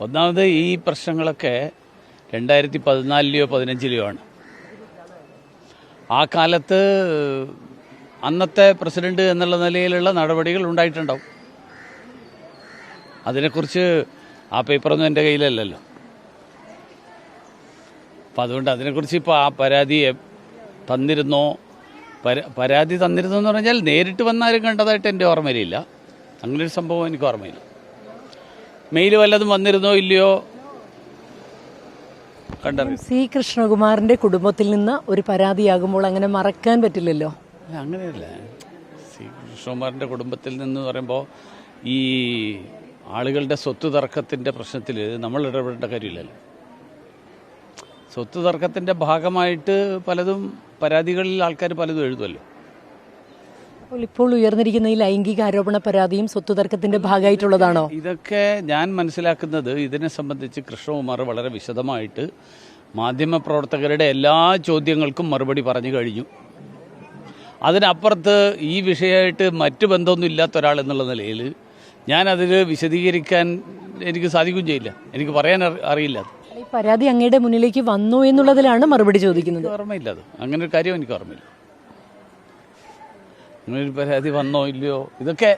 ഒന്നാമത് ഈ പ്രശ്നങ്ങളൊക്കെ രണ്ടായിരത്തി പതിനാലിലെയോ പതിനഞ്ചിലെയോ ആണ്. ആ കാലത്ത് അന്നത്തെ പ്രസിഡന്റ് എന്നുള്ള നിലയിലുള്ള നടപടികൾ ഉണ്ടായിട്ടുണ്ടാവും. അതിനെക്കുറിച്ച് ആ പേപ്പറൊന്നും എന്റെ കയ്യിലല്ലല്ലോ. അപ്പം അതുകൊണ്ട് അതിനെക്കുറിച്ച് ഇപ്പോൾ ആ പരാതി തന്നിരുന്നോ പര- പരാതി തന്നിരുന്നോ എന്ന് പറഞ്ഞാൽ നേരിട്ട് വന്നാലും കണ്ടതായിട്ട് എന്റെ ഓർമ്മയിലില്ല. അങ്ങനൊരു സംഭവം എനിക്ക് ഓർമ്മയില്ല മെയിൽ വല്ലതും വന്നിരുന്നോ ഇല്ലയോ? സി കൃഷ്ണകുമാറിന്റെ കുടുംബത്തിൽ നിന്ന് ഒരു പരാതിയാകുമ്പോൾ അങ്ങനെ മറക്കാൻ പറ്റില്ലല്ലോ. അങ്ങനെയല്ല. സി കൃഷ്ണകുമാറിന്റെ കുടുംബത്തിൽ നിന്ന് പറയുമ്പോൾ ഈ ആളുകളുടെ സ്വത്ത് തർക്കത്തിന്റെ പ്രശ്നത്തിൽ നമ്മൾ ഇടപെടേണ്ട കാര്യമില്ലല്ലോ. സ്വത്ത് തർക്കത്തിന്റെ ഭാഗമായിട്ട് പലതും പരാതികളിൽ ആൾക്കാർ പലതും എഴുതുമല്ലോ അപ്പോൾ ഇപ്പോൾ ഉയർന്നിരിക്കുന്ന ഈ ലൈംഗിക ആരോപണ പരാതിയും സ്വത്ത് തർക്കത്തിന്റെ ഭാഗമായിട്ടുള്ളതാണോ? ഇതൊക്കെ ഞാൻ മനസ്സിലാക്കുന്നത് ഇതിനെ സംബന്ധിച്ച് കൃഷ്ണകുമാർ വളരെ വിശദമായിട്ട് മാധ്യമപ്രവർത്തകരുടെ എല്ലാ ചോദ്യങ്ങൾക്കും മറുപടി പറഞ്ഞു കഴിഞ്ഞു. അതിനപ്പുറത്ത് ഈ വിഷയമായിട്ട് മറ്റു ബന്ധമൊന്നും ഇല്ലാത്ത ഒരാൾ എന്നുള്ള നിലയിൽ ഞാൻ ഞാനതിൽ വിശദീകരിക്കാൻ എനിക്ക് സാധിക്കുകയും ചെയ്യില്ല. എനിക്ക് പറയാൻ അറിയില്ല. പരാതി അങ്ങയുടെ മുന്നിലേക്ക് വന്നു എന്നുള്ളതിലാണ് മറുപടി ചോദിക്കുന്നത്? ഓർമ്മയില്ല അത്. അങ്ങനെ ഒരു കാര്യം എനിക്ക് ഓർമ്മയില്ല. അങ്ങനെ ഒരു പരാതി വന്നോ ഇല്ലയോ? ഇതൊക്കെ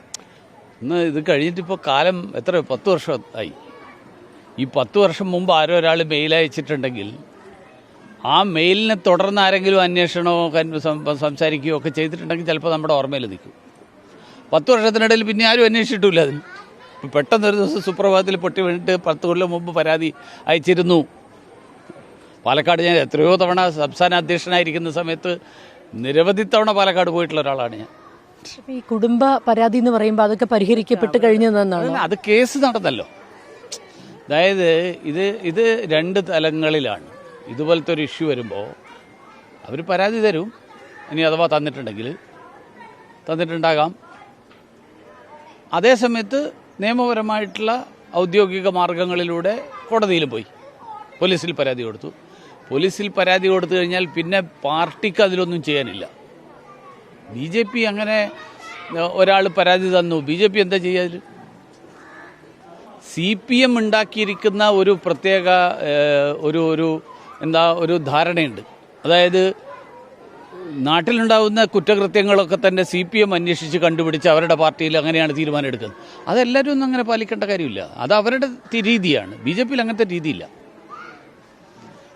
ഇന്ന് ഇത് കഴിഞ്ഞിട്ടിപ്പോൾ കാലം എത്ര? പത്ത് വർഷം ആയി ഈ പത്ത് വർഷം മുമ്പ് ആരോ ഒരാൾ മെയിൽ അയച്ചിട്ടുണ്ടെങ്കിൽ ആ മെയിലിനെ തുടർന്ന് ആരെങ്കിലും അന്വേഷണമോ സംസാരിക്കുകയോ ഒക്കെ ചെയ്തിട്ടുണ്ടെങ്കിൽ ചിലപ്പോൾ നമ്മുടെ ഓർമ്മയിൽ നിൽക്കും. പത്ത് വർഷത്തിനിടയിൽ പിന്നെ ആരും അന്വേഷിച്ചിട്ടില്ല ഇപ്പം പെട്ടെന്ന് ഒരു ദിവസം സുപ്രഭാതത്തിൽ പൊട്ടി വീണിട്ട് പത്ത് കൊല്ലം മുമ്പ് പരാതി അയച്ചിരുന്നു. പാലക്കാട് ഞാൻ എത്രയോ തവണ സംസ്ഥാന അധ്യക്ഷനായിരിക്കുന്ന സമയത്ത് നിരവധി തവണ പാലക്കാട് പോയിട്ടുള്ള ഒരാളാണ് ഞാൻ. ഈ കുടുംബ പരാതി എന്ന് പറയുമ്പോൾ അതൊക്കെ പരിഹരിക്കപ്പെട്ട് കഴിഞ്ഞതെന്നാണ് അത്. കേസ് നടന്നല്ലോ. അതായത് ഇത് ഇത് രണ്ട് തലങ്ങളിലാണ്. ഇതുപോലത്തെ ഒരു ഇഷ്യൂ വരുമ്പോൾ അവർ പരാതി തരും. ഇനി അഥവാ തന്നിട്ടുണ്ടെങ്കിൽ തന്നിട്ടുണ്ടാകാം. അതേസമയത്ത് നിയമപരമായിട്ടുള്ള ഔദ്യോഗിക മാർഗങ്ങളിലൂടെ കോടതിയിൽ പോയി. പോലീസിൽ പരാതി കൊടുത്തു. പോലീസിൽ പരാതി കൊടുത്തു കഴിഞ്ഞാൽ പിന്നെ പാർട്ടിക്ക് അതിലൊന്നും ചെയ്യാനില്ല. ബി ജെ പി അങ്ങനെ ഒരാൾ പരാതി തന്നു. ബി ജെ പി എന്താ ചെയ്യാതിൽ സി പി എം ഉണ്ടാക്കിയിരിക്കുന്ന ഒരു പ്രത്യേക ഒരു ഒരു എന്താ ഒരു ധാരണയുണ്ട്. അതായത് നാട്ടിലുണ്ടാവുന്ന കുറ്റകൃത്യങ്ങളൊക്കെ തന്നെ സി പി എം അന്വേഷിച്ച് കണ്ടുപിടിച്ച് അവരുടെ പാർട്ടിയിൽ അങ്ങനെയാണ് തീരുമാനം എടുക്കുന്നത്. അതെല്ലാവരും ഒന്നും അങ്ങനെ പാലിക്കേണ്ട കാര്യമില്ല. അത് അവരുടെ രീതിയാണ്. ബി ജെ പിയിൽ അങ്ങനത്തെ രീതിയില്ല.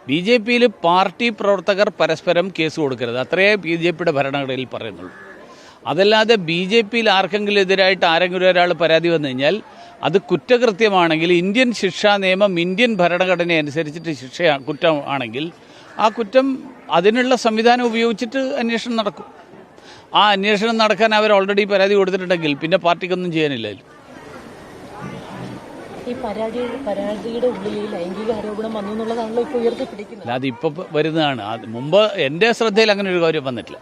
ബി ജെ പിയിൽ പാർട്ടി പ്രവർത്തകർ പരസ്പരം കേസ് കൊടുക്കരുത്. അത്രയേ ബി ജെ പിയുടെ ഭരണഘടനയിൽ പറയുന്നുള്ളൂ. അതല്ലാതെ ബി ജെ പിയിൽ ആർക്കെങ്കിലും എതിരായിട്ട് ആരെങ്കിലും ഒരാൾ പരാതി വന്നു കഴിഞ്ഞാൽ അത് കുറ്റകൃത്യമാണെങ്കിൽ ഇന്ത്യൻ ശിക്ഷാ നിയമം ഇന്ത്യൻ ഭരണഘടന അനുസരിച്ചിട്ട് ശിക്ഷ കുറ്റം ആണെങ്കിൽ ആ കുറ്റം അതിനുള്ള സംവിധാനം ഉപയോഗിച്ചിട്ട് അന്വേഷണം നടക്കും. ആ അന്വേഷണം നടക്കാൻ അവർ ഓൾറെഡി പരാതി കൊടുത്തിട്ടുണ്ടെങ്കിൽ പിന്നെ പാർട്ടിക്കൊന്നും ചെയ്യാനില്ല ഈ പരാതി പരാതിയുടെ ഉള്ളിൽ ലൈംഗിക ആരോപണം വന്നു എന്നുള്ളതാണല്ലോ ഇപ്പോൾ ഉയർത്തിപ്പിടിക്കുന്നത്. അല്ലാതെ ഇപ്പോൾ വരുന്നതാണ്. അത് മുമ്പ് എന്റെ ശ്രദ്ധയിൽ അങ്ങനെ ഒരു കാര്യം വന്നിട്ടില്ല.